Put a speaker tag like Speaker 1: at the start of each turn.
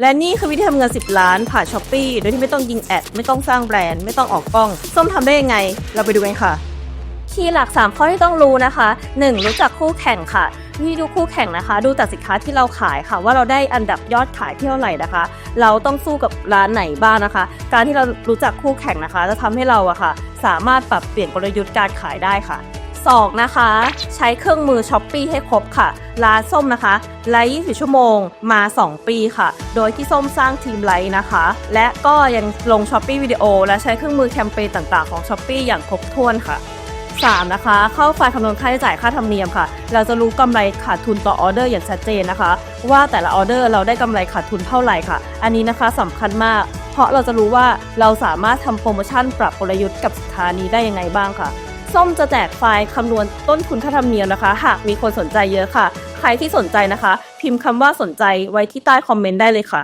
Speaker 1: และนี่คือวิธีทำเงิน 10 ล้านผ่านช้อปปีโดยที่ไม่ต้องยิงแอด ไม่ต้องสร้างแบรนด์ ไม่ต้องออกกล้อง ส้มทำได้ยังไง เราไปดูกันค่ะ คีย์หลัก 3 ข้อที่ต้องรู้นะคะ 1. รู้จักคู่แข่งค่ะวิธีดูคู่แข่งนะคะ ดูจากสินค้าที่เราขายค่ะ ว่าเราได้อันดับยอดขายที่เท่าไหร่นะคะ เราต้องสู้กับร้านไหนบ้างนะคะ การที่เรารู้จักคู่แข่งนะคะ จะทำให้เราอะค่ะ สามารถปรับเปลี่ยนกลยุทธ์การขายได้ค่ะ 2. นะคะ ใช้เครื่องมือช้อปปีให้ครบค่ะ ร้านส้มนะคะไลฟ์24ชั่วโมงมา 2 ปีค่ะ โดยที่ส้มสร้างทีมไลฟ์นะคะ และก็ยังลงช้อปปี้วิดีโอ และใช้เครื่องมือแคมเปญต่างๆของช้อปปีอย่างครบถ้วนค่ะ 3. นะคะ เข้าไฟล์คำนวณค่าใช้จ่ายค่าธรรมเนียมค่ะ เราจะรู้กำไรขาดทุนต่อออเดอร์อย่างชัดเจนนะคะ ว่าแต่ละออเดอร์เราได้กำไรขาดทุนเท่าไหร่ค่ะ อันนี้นะคะสำคัญมาก เพราะเราจะรู้ว่าเราสามารถทำโปรโมชั่นปรับกลยุทธ์กับสินค้านี้ได้ยังไงบ้างค่ะ ส้มจะแจกไฟล์คำนวณต้นทุนค่าธรรมเนียมนะคะ หากมีคนสนใจเยอะค่ะ ใครที่สนใจนะคะ พิมพ์คำว่าสนใจไว้ที่ใต้คอมเมนต์ได้เลยค่ะ